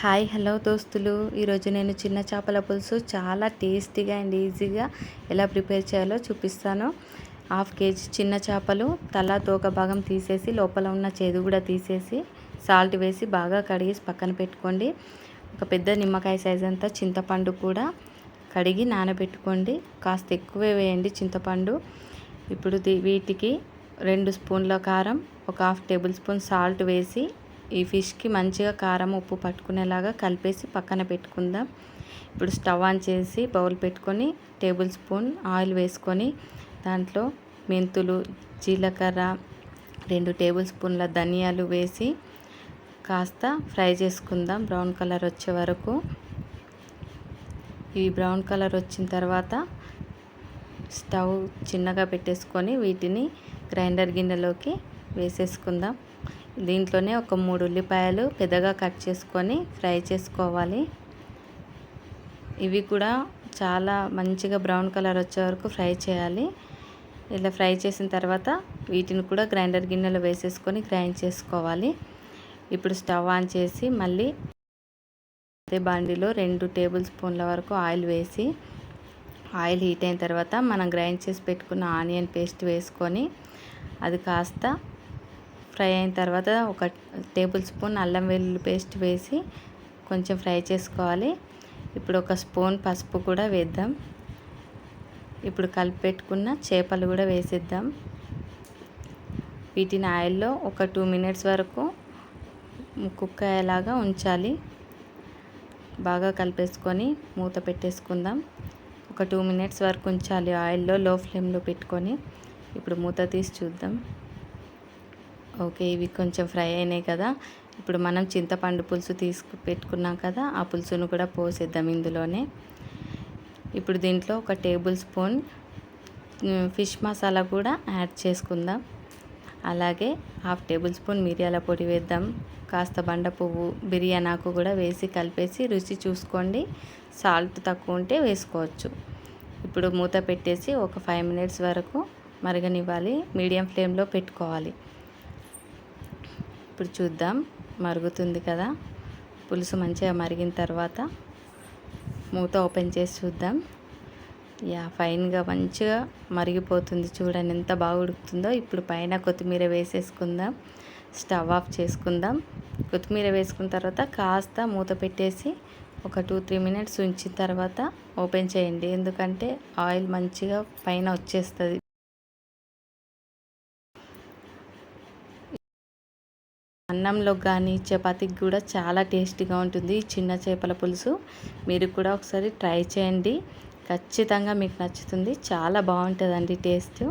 Hi hello దోస్తులు. ఈరోజు నేను చిన్న చేపల పులుసు చాలా టేస్టీగా అండ్ ఈజీగా ఎలా ప్రిపేర్ చేయాలో చూపిస్తాను. హాఫ్ కేజీ చిన్న చేపలు తల తోక భాగం తీసేసి లోపల ఉన్న చేదు కూడా తీసేసి సాల్ట్ వేసి బాగా కడిగేసి పక్కన పెట్టుకోండి. ఒక పెద్ద నిమ్మకాయ సైజ్ అంతా చింతపండు కూడా కడిగి నానబెట్టుకోండి. కాస్త ఎక్కువే వేయండి చింతపండు. ఇప్పుడు వీటికి రెండు స్పూన్ల కారం ఒక హాఫ్ టేబుల్ స్పూన్ సాల్ట్ వేసి ఈ ఫిష్కి మంచిగా కారం ఉప్పు పట్టుకునేలాగా కలిపేసి పక్కన పెట్టుకుందాం. ఇప్పుడు స్టవ్ ఆన్ చేసి బౌల్ పెట్టుకొని టేబుల్ స్పూన్ ఆయిల్ వేసుకొని దాంట్లో మెంతులు జీలకర్ర రెండు టేబుల్ స్పూన్ల ధనియాలు వేసి కాస్త ఫ్రై చేసుకుందాం బ్రౌన్ కలర్ వచ్చే వరకు. ఇవి బ్రౌన్ కలర్ వచ్చిన తర్వాత స్టవ్ చిన్నగా పెట్టేసుకొని వీటిని గ్రైండర్ గిన్నెలోకి వేసేసుకుందాం. దీంట్లోనే ఒక మూడు ఉల్లిపాయలు పెద్దగా కట్ చేసుకొని ఫ్రై చేసుకోవాలి. ఇవి కూడా చాలా మంచిగా బ్రౌన్ కలర్ వచ్చే వరకు ఫ్రై చేయాలి. ఇలా ఫ్రై చేసిన తర్వాత వీటిని కూడా గ్రైండర్ గిన్నెలో వేసేసుకొని గ్రైండ్ చేసుకోవాలి. ఇప్పుడు స్టవ్ ఆన్ చేసి మళ్ళీ అదే బాండిలో రెండు టేబుల్ స్పూన్ల వరకు ఆయిల్ వేసి ఆయిల్ హీట్ అయిన తర్వాత మనం గ్రైండ్ చేసి పెట్టుకున్న ఆనియన్ పేస్ట్ వేసుకొని అది కాస్త ఫ్రై అయిన తర్వాత ఒక టేబుల్ స్పూన్ అల్లం వెల్లుల్లి పేస్ట్ వేసి కొంచెం ఫ్రై చేసుకోవాలి. ఇప్పుడు ఒక స్పూన్ పసుపు కూడా వేద్దాం. ఇప్పుడు కలిపి పెట్టుకున్న చేపలు కూడా వేసేద్దాం. వీటిని ఆయిల్లో ఒక టూ మినిట్స్ వరకు కుక్ అయ్యేలాగా ఉంచాలి. బాగా కలిపేసుకొని మూత పెట్టేసుకుందాం. ఒక టూ మినిట్స్ వరకు ఉంచాలి ఆయిల్లో లో ఫ్లేమ్లో పెట్టుకొని. ఇప్పుడు మూత తీసి చూద్దాం. ఓకే ఇవి కొంచెం ఫ్రై అయినాయి కదా. ఇప్పుడు మనం చింతపండు పులుసు తీసుకు పెట్టుకున్నాం కదా ఆ పులుసును కూడా పోసేద్దాం ఇందులోనే. ఇప్పుడు దీంట్లో ఒక టేబుల్ స్పూన్ ఫిష్ మసాలా కూడా యాడ్ చేసుకుందాం. అలాగే హాఫ్ టేబుల్ స్పూన్ మిరియాల పొడి వేద్దాం. కాస్త బండ పువ్వు బిర్యానాకు కూడా వేసి కలిపేసి రుచి చూసుకోండి. సాల్ట్ తక్కువ ఉంటే వేసుకోవచ్చు. ఇప్పుడు మూత పెట్టేసి ఒక ఫైవ్ మినిట్స్ వరకు మరగనివ్వాలి. మీడియం ఫ్లేమ్లో పెట్టుకోవాలి. ఇప్పుడు చూద్దాం. మరుగుతుంది కదా. పులుసు మంచిగా మరిగిన తర్వాత మూత ఓపెన్ చేసి చూద్దాం. యా ఫైన్గా మంచిగా మరిగిపోతుంది. చూడండి ఎంత బాగా ఉడుకుతుందో. ఇప్పుడు పైన కొత్తిమీర వేసేసుకుందాం. స్టవ్ ఆఫ్ చేసుకుందాం. కొత్తిమీర వేసుకున్న తర్వాత కాస్త మూత పెట్టేసి ఒక టూ త్రీ మినిట్స్ ఉంచిన తర్వాత ఓపెన్ చేయండి. ఎందుకంటే ఆయిల్ మంచిగా పైన వచ్చేస్తుంది. అన్నంలో కానీ చపాతీకి కూడా చాలా టేస్టీగా ఉంటుంది చిన్న చేపల పులుసు. మీరు కూడా ఒకసారి ట్రై చేయండి. ఖచ్చితంగా మీకు నచ్చుతుంది. చాలా బాగుంటుందండి టేస్ట్.